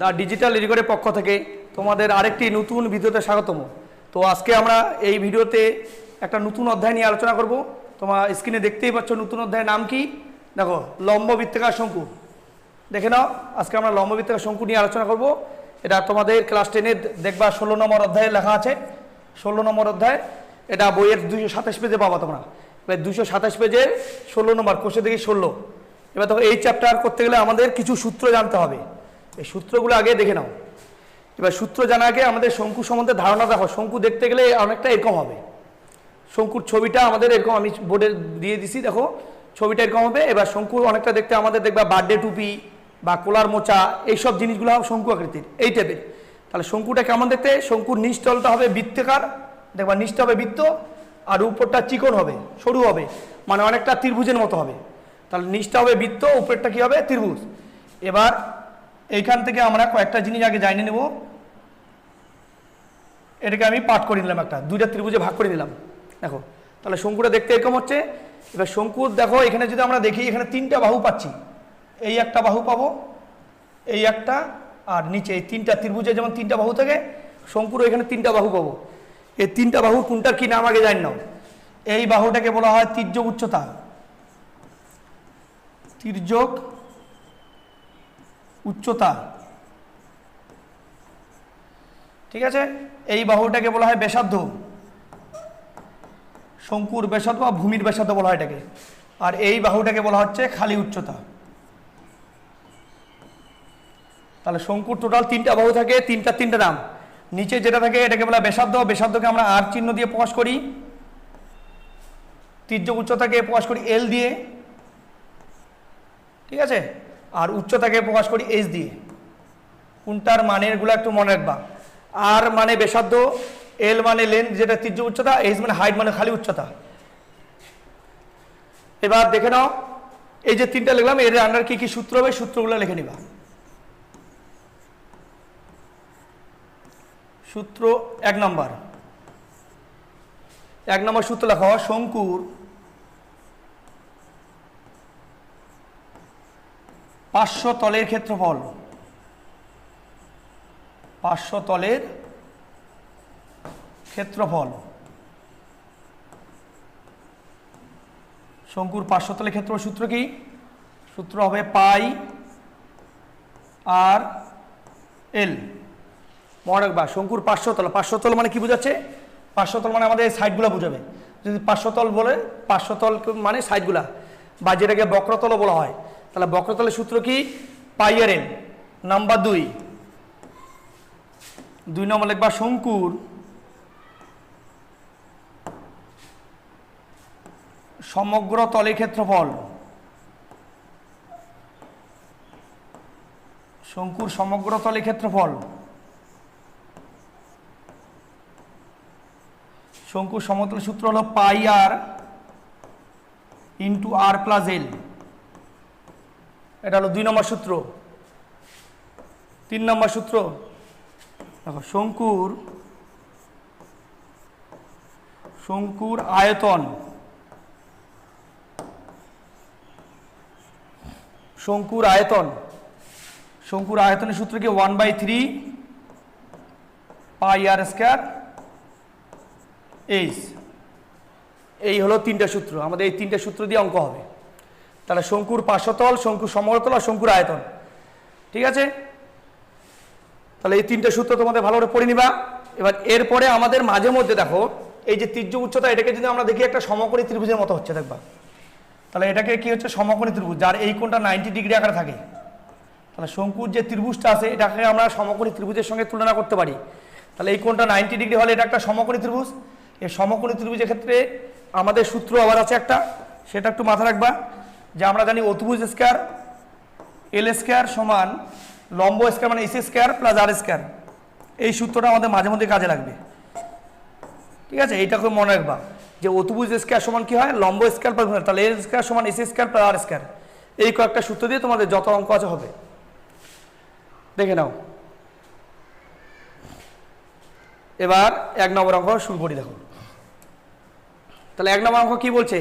The digital রেকর্ডের পক্ষ থেকে তোমাদের আরেকটি নতুন ভিডিওতে স্বাগতম। তো আজকে আমরা এই ভিডিওতে একটা নতুন অধ্যায় নিয়ে আলোচনা করব। তোমার স্ক্রিনে দেখতেই পাচ্ছ নতুন অধ্যায়ের নাম কি? দেখো, লম্ব বৃত্তাকার শঙ্কু। দেখে নাও, আজকে আমরা লম্ব বৃত্তাকার শঙ্কু নিয়ে আলোচনা করব। এটা তোমাদের ক্লাস টেনে দেখবা ষোলো নম্বর অধ্যায়ে লেখা আছে। ষোলো নম্বর অধ্যায়, এটা বইয়ের দুশো সাতাশ পেজে পাবা তোমরা। এবার দুশো সাতাশ পেজের ষোলো নম্বর, কোষে দেখি ষোলো। এবার দেখো, এই চ্যাপ্টার করতে গেলে আমাদের কিছু সূত্র জানতে হবে। এই সূত্রগুলো আগে দেখে নাও। এবার সূত্র জানা আগে আমাদের শঙ্কু সম্বন্ধে ধারণা দেখো শঙ্কু দেখতে গেলে অনেকটা এরকম হবে। শঙ্কুর ছবিটা আমাদের এরকম, আমি বোর্ডে দিয়ে দিছি, দেখো। ছবিটা এরকম হবে। এবার শঙ্কু অনেকটা দেখতে আমাদের দেখবা বার্থডে টুপি বা কোলার মোচা, এইসব জিনিসগুলো হবে শঙ্কু আকৃতির, এই টাইপের তাহলে শঙ্কুটা কেমন দেখতে? শঙ্কুর নিচতলটা হবে বৃত্তাকার। দেখবা নিচটা হবে বৃত্ত, আর উপরটা চিকন হবে, সরু হবে মানে অনেকটা ত্রিভুজের মতো হবে। তাহলে নিচটা হবে বৃত্ত, উপরেরটা কি হবে? ত্রিভুজ। এবার এইখান থেকে আমরা কয়েকটা জিনিস আগে জানিয়ে নেব। এটাকে আমি পাঠ করে নিলাম একটা, দুইটা ত্রিভুজে ভাগ করে নিলাম। দেখো, তাহলে শঙ্কুটা দেখতে এরকম হচ্ছে। এবার শঙ্কুর দেখো, এখানে যদি আমরা দেখি, এখানে তিনটা বাহু পাচ্ছি। এই একটা বাহু পাবো, এই একটা, আর নিচে এই তিনটা ত্রিভুজে যেমন তিনটা বাহু থাকে শঙ্কুর এখানে তিনটা বাহু পাবো। এই তিনটা বাহু, কোনটার কি নাম আগে জানি নাও। এই বাহুটাকে বলা হয় তির্যক উচ্চতা। তির্যক উচ্চতা। ঠিক আছে? এই বাহুটাকে বলা হয় ব্যাসার্ধ। শঙ্কুর বেসাধ্য বা ভূমির বেসাধ্য বলা হয় এটাকে। আর এই বাহুটাকে বলা হচ্ছে খালি উচ্চতা। তাহলে শঙ্কুর টোটাল তিনটা বাহু থাকে, তিনটা তিনটা নাম। নিচে যেটা থাকে, এটাকে বলা ব্যাসার্ধ। ব্যাসার্ধকে আমরা আর চিহ্ন দিয়ে প্রকাশ করি। তির্যক উচ্চতাকে প্রকাশ করি এল দিয়ে। ঠিক আছে? আর উচ্চতাকে প্রকাশ করি এইচ দিয়ে। কোনটার মানেরগুলো একটু মনে রাখবা। আর মানে ব্যাসার্ধ এল মানে লেন যেটা তীর্য উচ্চতা এইচ মানে হাইট মানে খালি উচ্চতা। এবার দেখে নাও, এই যে তিনটা লিখলাম, এর আন্ডার কি কি সূত্র হবে, সূত্রগুলো লিখে নিবা। সূত্র এক নম্বর এক নম্বর সূত্র লেখা, শঙ্কুর পাঁচশো তলের ক্ষেত্রফল। পাঁচশো তলের ক্ষেত্রফল। শঙ্কুর পাঁচশো তলের ক্ষেত্রফল সূত্র কি? সূত্র হবে পাই আর এল। মনে রাখবা, শঙ্কুর পাঁচশো তল পাঁচশো তল মানে কি বোঝাচ্ছে? পাঁচশো তল মানে আমাদের সাইডগুলো বুঝাবে। যদি পাঁচশো তল বলে, পাঁচশো তল মানে সাইডগুলা, বা যেটাকে বক্রতলও বলা হয় তাহলে বক্রতলের সূত্র কি? পাই আর এল নাম্বার দুই। দুই নম্বর লিখবা শঙ্কুর। সমগ্র তলের ক্ষেত্রফল। শঙ্কুর সমগ্র তলের ক্ষেত্রফল। শঙ্কুর সমতল সূত্র হলো পাই আর ইন্টু আর প্লাস এল। এটা হলো দুই নম্বর সূত্র। তিন নম্বর সূত্র। দেখো, শঙ্কুর শঙ্কুর আয়তন। শঙ্কুর আয়তন। শঙ্কুর আয়তনের সূত্র কি one by three pi R square H এই হলো তিনটা সূত্র। আমাদের এই তিনটা সূত্র দিয়ে অঙ্ক হবে। তাহলে শঙ্কুর পার্শ্বতল, শঙ্কুর সমরতল আর শঙ্কুর আয়তন। ঠিক আছে? তাহলে এই তিনটা সূত্র তোমাদের ভালো করে পড়ে নিবা। এবার এরপরে আমাদের মাঝে মধ্যে দেখো, এই যে তীর্য উচ্চতা, এটাকে যদি আমরা দেখি একটা সমকোণী ত্রিভুজের মতো হচ্ছে, দেখবা। তাহলে এটাকে কি হচ্ছে? সমকোণী ত্রিভুজ, যার এই কোণটা নাইনটি ডিগ্রি আকারে থাকে। তাহলে শঙ্কুর যে ত্রিভুজটা আছে, এটাকে আমরা সমকোণী ত্রিভুজের সঙ্গে তুলনা করতে পারি। তাহলে এই কোণটা নাইনটি ডিগ্রি হলে এটা একটা সমকোণী ত্রিভুজ। এই সমকোণী ত্রিভুজের ক্ষেত্রে আমাদের সূত্র আবার আছে একটা, সেটা একটু মাথা রাখবা। যে আমরা জানি অতুভুজ স্কোয়ার, এল স্কোয়ার সমান লম্ব স্কোয়ার মানে S square plus R square. এই সূত্রটা আমাদের মাঝে মধ্যে কাজে লাগবে। ঠিক আছে? এইটাকে মনে রাখবা। যে অতুভুজ স্কোয়ার সমান কি হয়? লম্ব স্কোয়ার প্লাস তাহলে এল স্কোয়ার সমান S square plus R square. এই কয়েকটা সূত্র দিয়ে তোমাদের যত অঙ্ক আছে হবে। দেখে নাও। এবার এক নম্বর অঙ্ক শুরু করি দেখো। তাহলে এক নম্বর অঙ্ক কি বলছে?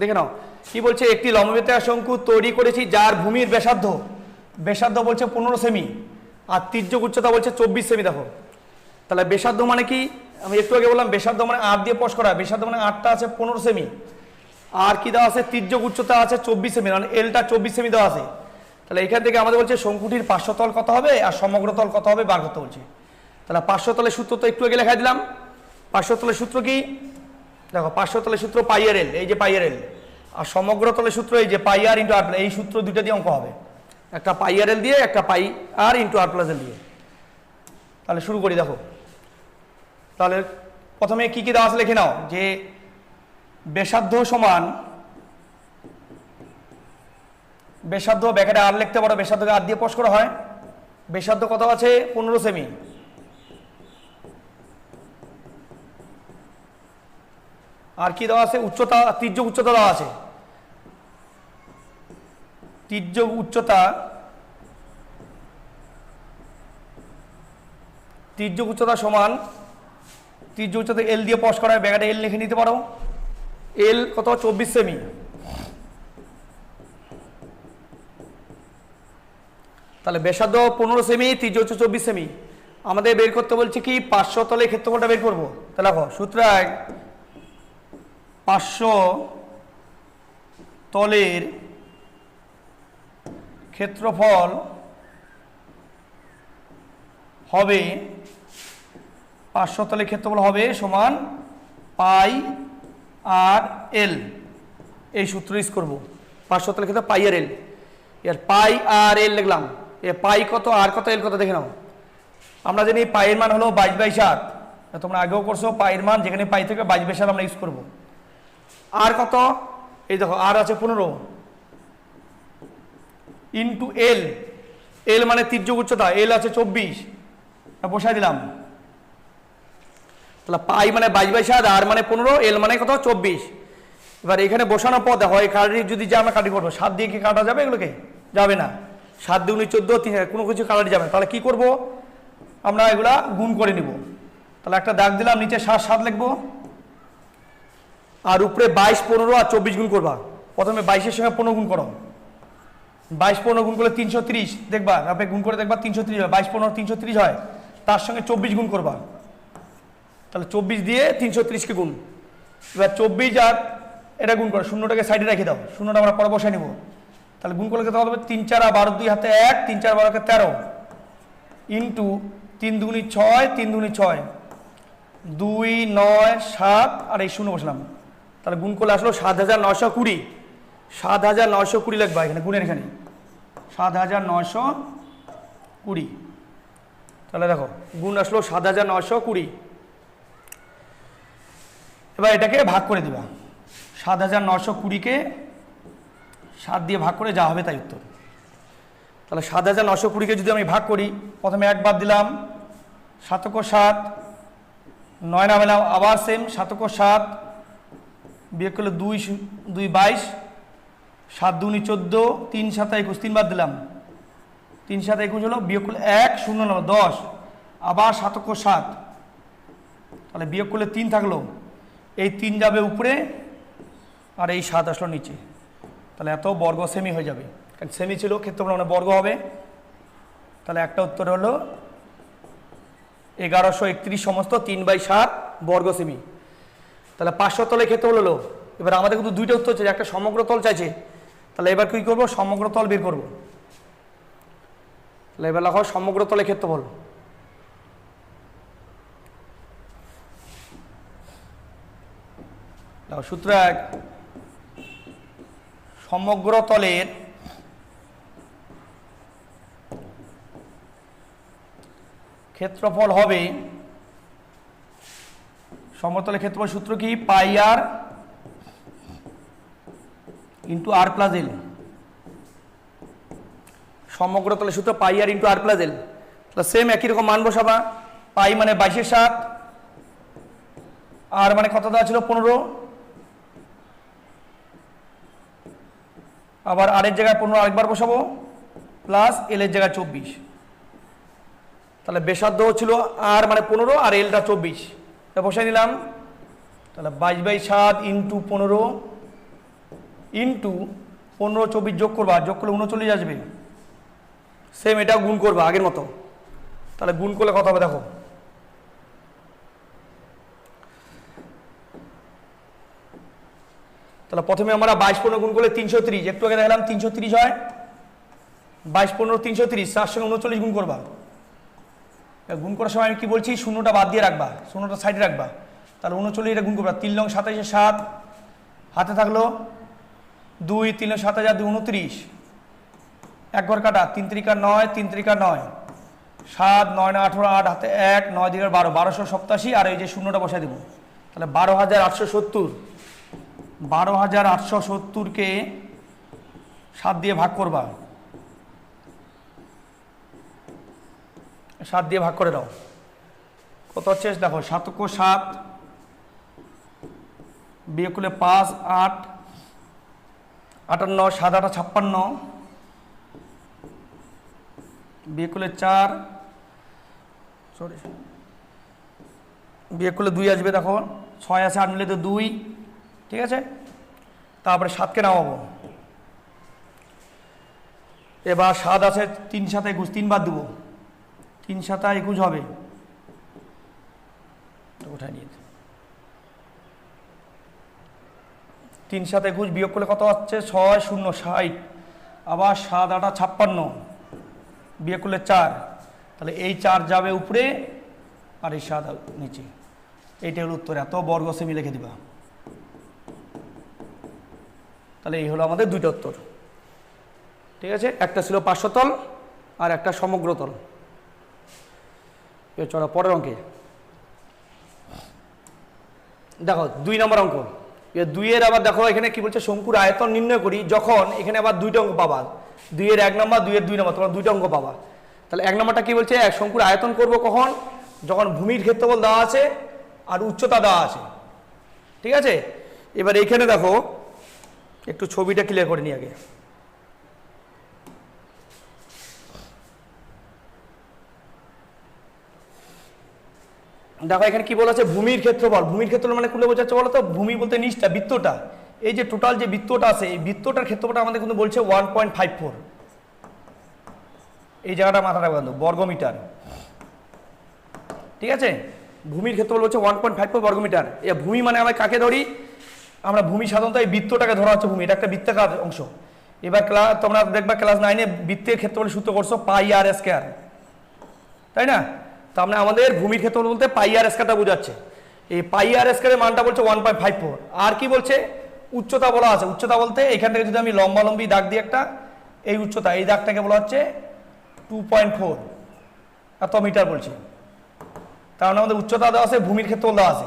দেখে নাও। কি বলছে? একটি লম্ববৃত্তাকার শঙ্কু তৈরি করেছি যার ভূমির ব্যাসার্ধ বেসার্ধ বলছে পনেরো সেমি, আর তির্যক উচ্চতা বলছে চব্বিশ সেমি, দেখো। তাহলে বেসার্ধ মানে কি? আমি একটু আগে বললাম বেসার্ধ মানে আট দিয়ে পশ করা বেসার্ধ মানে আটটা আছে পনেরো সেমি, আর কি দেওয়া আছে? তির্যক উচ্চতা আছে চব্বিশ সেমি মানে এলটা চব্বিশ সেমি দেওয়া আছে। তাহলে এখান থেকে আমাদের বলছে শঙ্কুটির পার্শ্বতল কত হবে, আর সমগ্র তল কত হবে? বার করতে বলছে। তাহলে পার্শ্বতলের সূত্র তো একটু আগে লেখা দিলাম। পার্শ্বতলের সূত্র কি? দেখো, পার্শ্বতলের সূত্র পাইয়ার এল, এই যে পাইয়ার এল। আর সমগ্র তলের সূত্র এই যে পাই আর ইন্টু আর এই সূত্র দুইটা দিয়ে অঙ্ক হবে। একটা পাই আর এল দিয়ে, একটা পাই আর ইন্টু আর প্লাস এল দিয়ে। তাহলে শুরু করি, দেখো। তাহলে প্রথমে কি কি দেওয়া আছে লিখে নাও? যে বেসাধ্য সমান বেসাধ্য ব্যাকেটে আর লিখতে পারো বেসাধ্যকে আর দিয়ে পোষ করা হয়। বেসাধ্য কত আছে? পনেরো সেমি আর কি দেওয়া আছে? উচ্চতা, তির্যক উচ্চতা দেওয়া আছে। তির্যক উচ্চতা তির্যক উচ্চতা সমান, তির্যক উচ্চতা এল দিয়ে পশ করা ব্যাগাটা এল লিখে নিতে পারো। এল কত? চব্বিশ সেমি। তাহলে ব্যাসার্ধ পনেরো সেমি, তির্যক উচ্চ চব্বিশ সেমি। আমাদের বের করতে বলছে কি? পাঁচশো তলে ক্ষেত্রফলটা বের করব। তাহলে দেখো সূত্রায় পাঁচশো তলের ক্ষেত্রফল হবে, পাঁচশো তলের ক্ষেত্রফল হবে সমান পাই আর এল। এই সূত্র ইউজ করব। পাঁচশো তলের ক্ষেত্রে পাই আর এল। এর পাই আর এল লিখলাম। এ পাই কত আর কত এল কত দেখে নাও। আমরা জানি পায়ের মান হলো বাইশ বাই সাত। তোমরা আগেও করছ পায়ের মান যেখানে পাই থেকে বাইশ বাইশ সাত আমরা ইউজ করব। আর কত? এই দেখো, আর আছে পনেরো। ইন্টু এল এল মানে তির্যক উচ্চতা এল আছে চব্বিশ। বসাই দিলাম। তাহলে পাই মানে বাইশ বাইশ সাত, আর মানে পনেরো এল মানে কত? চব্বিশ। এবার এখানে বসানোর পর দেখো, এই কাটি যদি যে আমরা কাটি করব, সাত দিয়ে কি কাটা যাবে এগুলোকে? যাবে না। সাত দুগুনি চোদ্দ, তিন কোনো কিছু কাটাটি যাবে না। তাহলে কি করব? আমরা এগুলা গুণ করে নিব। তাহলে একটা দাগ দিলাম, নিচে সাত সাত লিখব। আর উপরে বাইশ, পনেরো আর চব্বিশ গুণ করবা। প্রথমে বাইশের সঙ্গে পনেরো গুণ করো। বাইশ, পনেরো গুণ করলে তিনশো ত্রিশ, দেখবা, আপনি গুণ করে দেখবা তিনশো ত্রিশ হয়। বাইশ, পনেরো, তিনশো ত্রিশ হয়। তার সঙ্গে চব্বিশ গুণ করবা। তাহলে চব্বিশ দিয়ে তিনশো ত্রিশকে গুণ। এবার চব্বিশ আর এটা গুণ করো, শূন্যটাকে সাইডে রেখে দাও। শূন্যটা আমরা পরে বসাই নেব। তাহলে গুণ করলে কত হবে? তিন, চার বারো দুই হাতে এক, তিন, চার বারোকে তেরো। ইন্টু তিন দুগুনি ছয়, তিন দুগুনি ছয়। দুই, নয়, সাত, আর এই শূন্য বসলাম। তাহলে গুণ করলে আসলো সাত হাজার নশো কুড়ি। সাত হাজার নশো কুড়ি লাগবে এখানে, গুণের এখানে। সাত হাজার নশো কুড়ি। তাহলে দেখো, গুণ আসলো সাত হাজার নশো কুড়ি। এবার এটাকে ভাগ করে দিবা। সাত হাজার নশো কুড়িকে সাত দিয়ে ভাগ করে যা হবে তাই উত্তর। তাহলে সাত হাজার নশো কুড়িকে যদি আমি ভাগ করি, প্রথমে এক বাদ দিলাম সাতক সাত, নয় নামালাম, আবার সেম সাতক সাত বিয়োগ করলে দুই দুই বাইশ, সাত দুনি চোদ্দ, তিন সাত একুশ তিন বাদ দিলাম। তিন সাত একুশ হলো বিয়োগ করলে এক, শূন্য নয় দশ, আবার সাতক সাত। তাহলে বিয়োগ করলে তিন থাকল। এই তিন যাবে উপরে, আর এই সাত আসলো নিচে। তাহলে এত বর্গ সেমি হয়ে যাবে। কারণ সেমি ছিল, ক্ষেত্রফল মানে বর্গ হবে। তাহলে একটা উত্তর হলো এগারোশো একত্রিশ সমস্ত তিন বাই সাত বর্গ সেমি তাহলে পাঁচশো তলে ক্ষেত্রফল হলো এবার আমাদের কিন্তু দুইটা উত্তর চাইছে একটা সমগ্র তল চাইছে। তাহলে এবার কী করব? সমগ্র তল বের করব। তাহলে এবার লেখো সমগ্র তলে ক্ষেত্রফল সূত্র এক, সমগ্র তলের ক্ষেত্রফল হবে সমতলের ক্ষেত্রফল সূত্র কি? পাই আর ইন্টু আর প্লাস এল সমগ্র সূত্র pi R into R plus L same একই রকম মান বসাবা। পাই মানে বাইশের সাত আর মানে কত দেওয়া ছিল? পনেরো। আবার আরের জায়গায় পনেরো আরেকবার বসাবো প্লাস এল এর জায়গায় চব্বিশ। তাহলে বেসাধ্য ছিল আর মানে পনেরো আর এলটা চব্বিশ। বসাই নিলাম। তাহলে বাইশ বাই সাত ইন্টু পনেরো ইন্টু পনেরো চব্বিশ যোগ করবা, যোগ করলে উনচল্লিশ আসবে। সেম এটাও গুণ করবা আগের মতো। তাহলে গুণ করলে কথা হবে দেখো। তাহলে প্রথমে আমরা বাইশ পনেরো গুণ করলে তিনশো একটু আগে দেখলাম তিনশো হয়। বাইশ পনেরো তিনশো তিরিশ তার সঙ্গে উনচল্লিশ গুণ করবা। গুণ করার সময় আমি কি বলছি? শূন্যটা বাদ দিয়ে রাখবা। শূন্যটা সাইডে রাখবা। তাহলে উনচল্লিশ এটা গুণ করবা। তিন লং সাতাইশে সাত। হাতে থাকল দুই, তিন লং সাত হাজার দুই উনত্রিশ। এক ঘর কাটা। তিন তিরিকা নয়, তিন তিরিকা নয়। সাত, নয় নয় আঠেরো, আট হাতে এক, নয় দিকের বারো। বারোশো সপ্তাশি আর এই যে শূন্যটা বসাই দেবো। তাহলে বারো হাজার আটশো সত্তর। বারো হাজার আটশো সত্তরকে সাত দিয়ে ভাগ করবা। সাত দিয়ে ভাগ করে দাও। কত হচ্ছে? দেখো সাতক সাত বিয়ে করলে পাঁচ, আট, আটান্ন, সাত, আটা, ছাপ্পান্ন বিয়ে করলে চার সরি বিয়ে করলে দুই আসবে, দেখো, ছয় আছে, আট মিলে তো দুই, ঠিক আছে? তারপরে সাতকে নামাবো। এবার সাত আছে, তিন সাথে একুশ তিনবার দেবো। তিন সাতা একুশ হবে। ওঠায় নিয়ে তিন সাত একুশ বিয়োগ করলে কত হচ্ছে ছয় শূন্য ষাট। আবার সাত আটা ছাপ্পান্ন। বিয়োগ করলে চার। তাহলে এই চার যাবে উপরে আর এই সাত নিচে। এইটা হলো উত্তর। এত বর্গ সেমি লিখে দিবা। তাহলে এই হলো আমাদের দুইটা উত্তর। ঠিক আছে? একটা ছিল পার্শ্বতল আর একটা সমগ্রতল। চলো, পরের অঙ্কে। দেখো, দুই নম্বর অঙ্ক। দুইয়ের আবার দেখো এখানে কি বলছে, শঙ্কুর আয়তন নির্ণয় করি, যখন এখানে আবার দুইটা অঙ্ক পাবা। দুইয়ের এক নম্বর, দুইয়ের দুই নম্বর তোমরা দুইটা অঙ্ক পাবা। তাহলে এক নম্বরটা কি বলছে, এক শঙ্কুর আয়তন করব কখন? যখন ভূমির ক্ষেত্রফল দেওয়া আছে আর উচ্চতা দেওয়া আছে। ঠিক আছে? এবার এইখানে দেখো, একটু ছবিটা ক্লিয়ার করে নি আগে। দেখো, এখানে কি বলা আছে ভূমির ক্ষেত্রফল। ভূমির ক্ষেত্রফল মানে কোনটা বোঝাচ্ছে বলো তো? ভূমি বলতে নিচটা, বৃত্তটা। এই যে টোটাল যে বৃত্তটা আছে, এই বৃত্তটার ক্ষেত্রফলটা আমাদের কিন্তু বলছে ওয়ান পয়েন্ট ফাইভ ফোর এই জায়গাটা মাথা রাখবেন বর্গমিটার। ঠিক আছে? ভূমির ক্ষেত্রফল হচ্ছে ওয়ান পয়েন্ট ফাইভ ফোর বর্গমিটার। এ ভূমি মানে আমরা কাকে ধরি? আমরা ভূমি সাধারণত এই বৃত্তটাকে ধরা হচ্ছে ভূমি। এটা একটা বৃত্তাকার অংশ। এবার ক্লাস তোমরা দেখবা ক্লাস নাইনে বৃত্তের ক্ষেত্রফল সূত্র করছ পাই আর স্কোয়ার তাই না? তো আমরা আমাদের ভূমির ক্ষেত্র বলতে পাই আর স্কোয়ারটা বোঝাচ্ছে। এই পাই আর স্কোয়ারের মানটা বলছে ওয়ান পয়েন্ট ফাইভ ফোর আর কি বলছে? উচ্চতা বলা আছে। উচ্চতা বলতে এখান থেকে যদি আমি লম্বালম্বি দাগ দিই একটা, এই উচ্চতা, এই দাগটাকে বলা হচ্ছে টু পয়েন্ট ফোর এত মিটার বলছি। তার মানে আমাদের উচ্চতা দেওয়া আছে, ভূমির ক্ষেত্রফল দেওয়া আছে।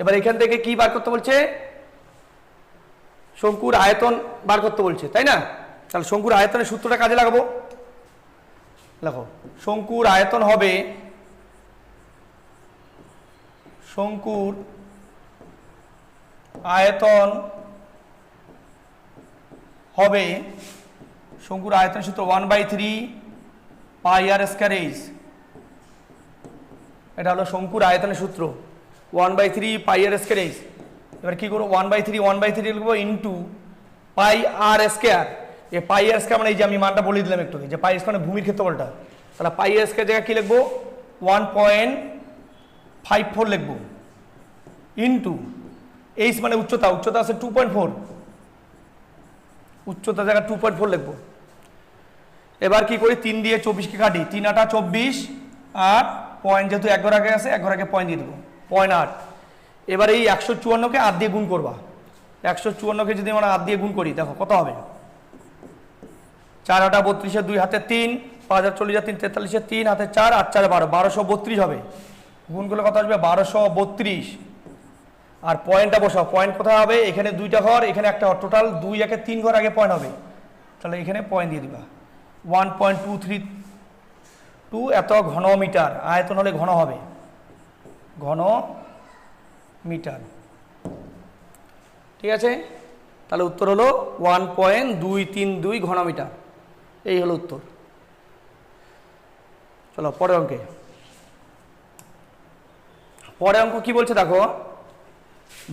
এবার এখান থেকে কি বার করতে বলছে? শঙ্কুর আয়তন বার করতে বলছে, তাই না? তাহলে শঙ্কুর আয়তনের সূত্রটা কাজে লাগাবো। দেখো, শঙ্কুর আয়তন হবে শঙ্কুর আয়তন হবে, শঙ্কুর আয়তন সূত্র one by three pi R এটা হলো শঙ্কুর আয়তনের সূত্র। One by three pi R এবার কী করব? One by three one by three লিখব ইন্টু পাই আর স্কয়ার এ পাই আর স্কয়ার মানে এই যে আমি মানটা বলে দিলাম একটু যে পাই স্কয়ার মানে ভূমির ক্ষেত্রফলটা। তাহলে পাই আর স্কয়ার জায়গায় কী লিখব? ওয়ান পয়েন্ট ফাইভ ফোর লিখব। ইন্টু এইচ মানে উচ্চতা উচ্চতা আছে টু পয়েন্ট ফোর উচ্চতা জায়গা টু পয়েন্ট ফোর লিখব। এবার কি করি? তিন দিয়ে চব্বিশকে কাটি। তিন আটা চব্বিশ আর পয়েন্ট যেহেতু এক ঘর আগে আছে, এক ঘর আগে পয়েন্ট দিয়ে দেবো। পয়েন্ট আট। এবার এই একশো চুয়ান্নকে আট দিয়ে গুণ করবা। একশো চুয়ান্নকে যদি আমরা আট দিয়ে গুণ করি, দেখো কত হবে? চার আটা বত্রিশে দুই হাতে তিন, পাঁচ হাজার চল্লিশ হাজার তিন তেতাল্লিশে তিন, হাতে চার, আট চারে বারো। বারোশো বত্রিশ হবে। গুণ করলে কত আসবে বারোশো বত্রিশ। আর পয়েন্টটা বসাও। পয়েন্ট কোথায় হবে? এখানে দুইটা ঘর, এখানে একটা ঘর। টোটাল দুই একে তিন ঘর আগে পয়েন্ট হবে। তাহলে এখানে পয়েন্ট দিয়ে দিবা। One point two three two এত ঘন মিটার আয়তন হলে ঘন হবে। ঘন মিটার ঠিক আছে? তাহলে উত্তর হলো ওয়ান পয়েন্ট দুই তিন দুই ঘন মিটার এই হলো উত্তর। চলো, পরের অঙ্কে। পরের অঙ্ক কি বলছে দেখো?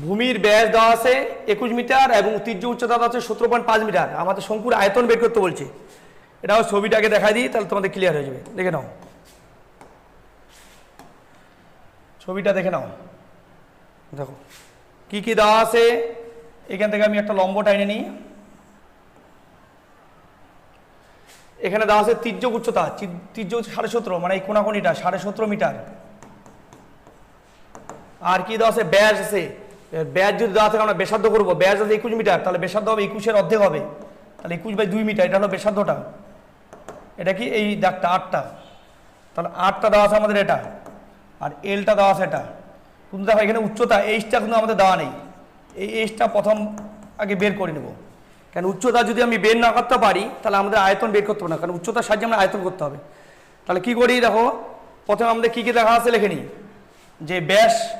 ভূমির ব্যাস দেওয়া আছে একুশ মিটার এবং তীর্য উচ্চতা আছে সতেরো পয়েন্ট পাঁচ মিটার। আমাদের শঙ্কুর আয়তন বের করতে বলছে। এটাও ছবিটাকে দেখাই দিই, তাহলে তোমাদের ক্লিয়ার হয়ে যাবে। দেখে নাও। ছবিটা দেখে নাও। দেখো, কি কি দেওয়া আছে? এখান থেকে আমি একটা লম্ব টাইনে নিই। এখানে দেওয়া আছে তীর্যক উচ্চতা হচ্ছে সাড়ে সতেরো মানে এই কোনাকুনিটা সাড়ে সতেরো মিটার। আর কি দেওয়া আছে? ব্যাস আছে। ব্যাস যদি দেওয়া থাকে আমরা বেসাধ্য করব। ব্যাস আছে একুশ মিটার, তাহলে বেসাধ্য হবে একুশের অর্ধেক হবে। তাহলে একুশ বাই দুই মিটার, এটা হলো বেসাধ্যটা এটা কি? এই দাগটা, আটটা। তাহলে আটটা দেওয়া আছে আমাদের এটা। আর এলটা দেওয়া আছে এটা। কিন্তু দেখো, এখানে উচ্চতা এইচটা কিন্তু আমাদের দেওয়া নেই। এই এইচটা প্রথম আগে বের করে নেব। কারণ উচ্চতা যদি আমি বের না করতে পারি, তাহলে আমাদের আয়তন বের করতে হবে না। কারণ উচ্চতার সাহায্যে আমরা আয়তন করতে হবে। তাহলে কি করি? দেখো, প্রথমে আমাদের কী কী দেখা আছে? লেখে নিই যে ব্যাস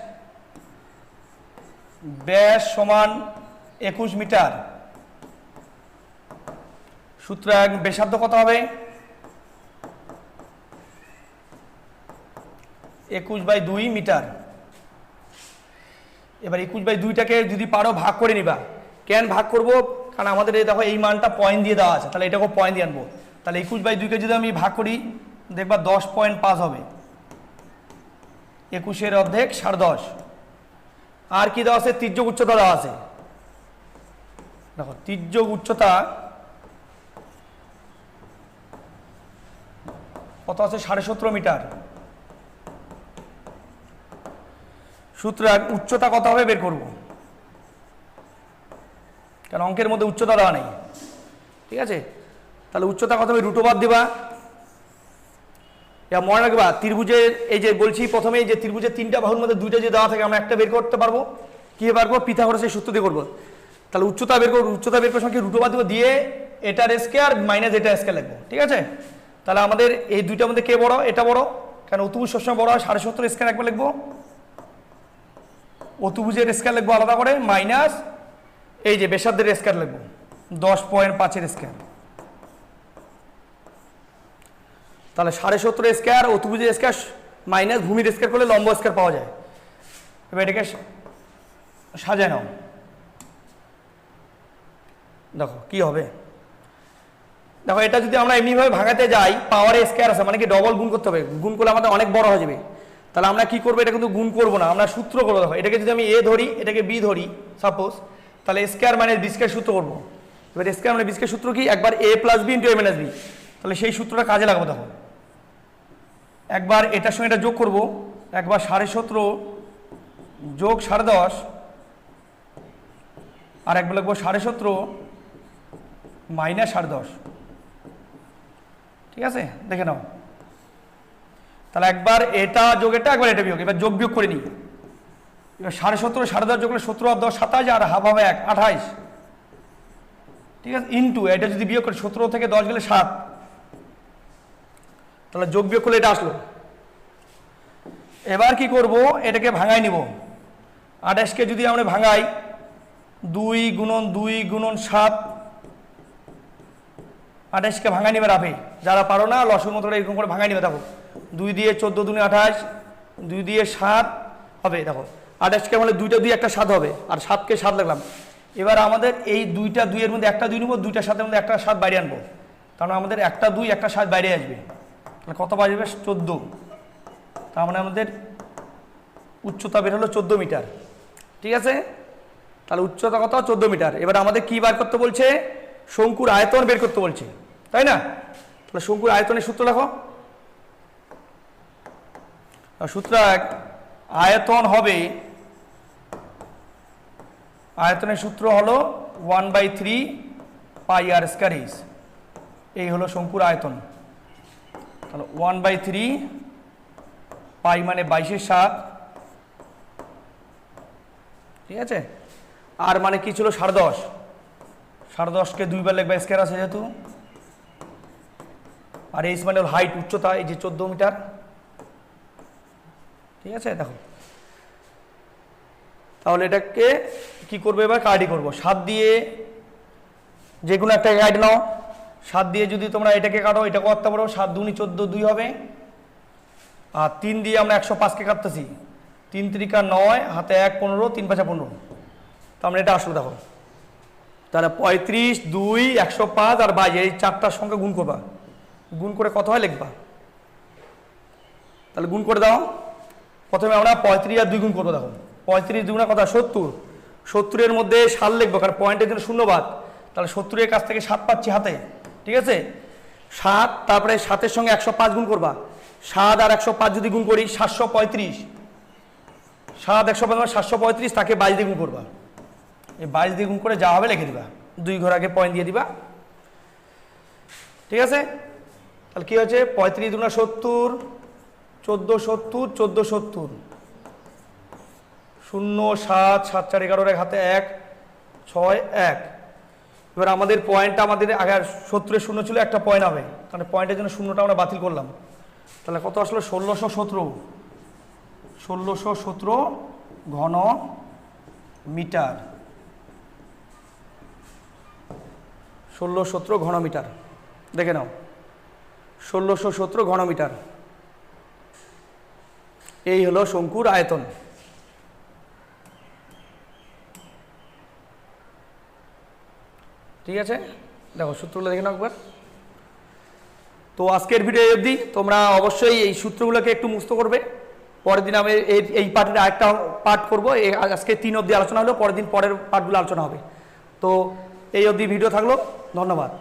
ব্যাস সমান একুশ মিটার। সুতরাং ব্যাসার্ধ কত হবে? একুশ বাই দুই মিটার। এবার একুশ বাই দুইটাকে যদি পারো ভাগ করে নিবা। কেন ভাগ করব? কারণ আমাদের এই দেখো এই মানটা পয়েন্ট দিয়ে দেওয়া আছে। তাহলে এটাকেও পয়েন্ট দিয়ে আনব। তাহলে একুশ বাই দুইকে যদি আমি ভাগ করি, দেখবা দশ পয়েন্ট পাঁচ হবে। একুশের অর্ধেক সাড়ে দশ। আর কি দেওয়া আছে? তির্যক উচ্চতা দেওয়া আছে। দেখো, তির্যক উচ্চতা কত আছে? সাড়ে সতেরো মিটার। সুতরাং উচ্চতা কত হবে? বের করব। কারণ অঙ্কের মধ্যে উচ্চতা দেওয়া নেই। ঠিক আছে? তাহলে উচ্চতা কত হবে? রুটোবাদ দিবা। মনে রাখবা, ত্রিভুজের এই যে বলছি প্রথমে যে ত্রিভুজের তিনটা বাহুর মধ্যে দুইটা যে দেওয়া থাকে, আমরা একটা বের করতে পারব। কি করব? পিথাগোরাসের সূত্র দিয়ে করব। তাহলে উচ্চতা বের করব, উচ্চতা বের করার সঙ্গে রুটোবাদ দেবো, দিয়ে এটার স্কেয়ার মাইনাস এটা স্কেয়ার লিখব, ঠিক আছে? তাহলে আমাদের এই দুইটার মধ্যে কে বড়? এটা বড়। কেন অতুভুজ সবসময় বড় হয়, সাড়ে সত্তর স্কেয়ার একবার লিখব। অতুভুজের স্কেয়ার লিখব আলাদা করে মাইনাস এই যে বেসার্ধের স্কেয়ার লিখব, দশ পয়েন্ট পাঁচের স্কেয়ার তাহলে সাড়ে সত্তর স্কোয়ার অতুভুজের স্কোয়ার মাইনাস ভূমির স্কোয়ার করলে লম্ব স্কোয়ার পাওয়া যায়। এবার এটাকে সাজায় নাও। দেখো, কি হবে? দেখো, এটা যদি আমরা এমনিভাবে ভাঙাতে যাই পাওয়ারে স্কোয়ার আছে মানে কি ডবল গুণ করতে হবে। গুণ করলে আমাদের অনেক বড় হয়ে যাবে। তাহলে আমরা কি করব? এটা কিন্তু গুণ করব না। আমরা সূত্র করব। দেখো, এটাকে যদি আমি এ ধরি, এটাকে বি ধরি সাপোজ তাহলে স্কোয়ার মানে বি স্কোয়ার সূত্র করব। এবার স্কোয়ার মানে বি স্কোয়ার সূত্র কি? একবার A plus B into A minus B তাহলে সেই সূত্রটা কাজে লাগাবো, দেখো। একবার এটার সঙ্গে এটা যোগ করব। একবার সাড়ে সতেরো যোগ সাড়ে দশ, আর একবার লিখব সাড়ে সতেরো মাইনাস সাড়ে দশ। ঠিক আছে? দেখে নাও। তাহলে একবার এটা যোগ এটা, একবার এটা বিয়োগ। এবার যোগ বিয়োগ করে নিই। এবার সাড়ে সতেরো, সাড়ে দশ যোগ করলে সতেরো আর দশ সাতাশ, আর হাফ হবে এক আঠাইশ ঠিক আছে? ইন্টু এটা যদি বিয়োগ করে, সতেরো থেকে দশ গেলে সাত। তাহলে যোগ বিয়োগ করলে এটা আসলো। এবার কি করব? এটাকে ভাঙাই নিব। আঠাশকে যদি আমরা ভাঙাই, দুই গুণন দুই গুণন সাত আঠাশকে ভাঙাই নিবে রাফে। যারা পারো না, লসুর মতো এরকম করে ভাঙাই নিবে। দেখো, দুই দিয়ে চোদ্দ দুনে আঠাশ, দুই দিয়ে সাত হবে। দেখো আঠাশকে মানে দুইটা দুই, একটা সাত হবে। আর সাতকে সাত লাগলাম। এবার আমাদের এই দুইটা দুইয়ের মধ্যে একটা দুই নেব দুইটা সাথে মধ্যে একটা সাত বাইরে আনব। কারণ আমাদের একটা দুই, একটা সাত বাইরে আসবে। তাহলে কত বাজবে চোদ্দ। তার মানে আমাদের উচ্চতা বের হলো চোদ্দ মিটার। ঠিক আছে? তাহলে উচ্চতা কত? চোদ্দ মিটার। এবার আমাদের কি বার করতে বলছে? শঙ্কুর আয়তন বের করতে বলছে। তাই না? তাহলে শঙ্কুর আয়তনের সূত্র আর সূত্র এক, আয়তন হবে, আয়তনের সূত্র হলো one by three pi R square এই হলো শঙ্কুর আয়তন। তাহলে ওয়ান বাই থ্রি পাই মানে বাইশের সাত। ঠিক আছে? আর মানে কি ছিল? সাড়ে দশ। সাড়ে দশকে দুইবার লেখবা স্কোয়ার আছে যেহেতু। আর এইচ মানে হাইট উচ্চতা, এই যে চোদ্দ মিটার। ঠিক আছে? দেখো। তাহলে এটাকে কি করবে এবার? কার্ডই করব। সাত দিয়ে যে কোনো একটা গাইড নাও। সাত দিয়ে যদি তোমরা এটাকে কাটো এটা করতে পারো সাত দুনি চোদ্দ দুই হবে। আর তিন দিয়ে আমরা একশো পাঁচকে কাটতেছি। তিন ত্রিকা নয়, হাতে এক পনেরো, তিন পাঁচা পনেরো। তো আমরা এটা আসলো, দেখো। তাহলে পঁয়ত্রিশ দুই, একশো পাঁচ আর বাইশ, এই চারটার সঙ্গে গুণ করবা। গুণ করে কত হয় লিখবা? তাহলে গুণ করে দাও। প্রথমে আমরা পঁয়ত্রিশ আর দুই গুণ করব, দেখো। পঁয়ত্রিশ দুগুণা কথা সত্তর। সত্তরের মধ্যে সাত লিখব, কারণ পয়েন্টের জন্য শূন্যবাদ। তাহলে সত্তরের কাছ থেকে সাত পাচ্ছি হাতে। ঠিক আছে? সাত, তারপরে সাতের সঙ্গে একশো পাঁচ গুণ করবা। সাত আর একশো পাঁচ যদি গুণ করি, সাতশো পঁয়ত্রিশ। সাত, একশো পাঁচ সাতশো পঁয়ত্রিশ, তাকে বাইশ দিয়ে গুণ করবা। এই বাইশ দিয়ে গুণ করে যা হবে লিখে দিবা। দুই ঘর আগে পয়েন্ট দিয়ে দিবা। ঠিক আছে? তাহলে কী হচ্ছে পঁয়ত্রিশ দুগুণা সত্তর, চোদ্দ সত্তর চোদ্দ সত্তর। শূন্য, সাত সাত, চার, এগারোর এক হাতে এক, ছয়, এক। এবার আমাদের পয়েন্টটা আমাদের আগে সত্তরের শূন্য ছিল, একটা পয়েন্ট হবে। তাহলে পয়েন্টের জন্য শূন্যটা আমরা বাতিল করলাম। তাহলে কত আসলো? ষোলোশো সতেরো। ষোলোশো সতেরো ঘন মিটার। ষোলো সতেরো ঘন মিটার। দেখে নাও। ষোলোশো সতেরো ঘন মিটার। এই হলো শঙ্কুর আয়তন। ঠিক আছে? দেখো সূত্রগুলো দেখে নাও একবার। তো আজকের ভিডিও অবধি। তোমরা অবশ্যই এই সূত্রগুলোকে একটু মুস্ত করবে। পরের দিন আমি এই পার্টের আরেকটা পার্ট করব। আজকে তিন অবধি আলোচনা হলো, পরের দিন পরের পার্টগুলো আলোচনা হবে। তো এই অবধি ভিডিও থাকল। ধন্যবাদ।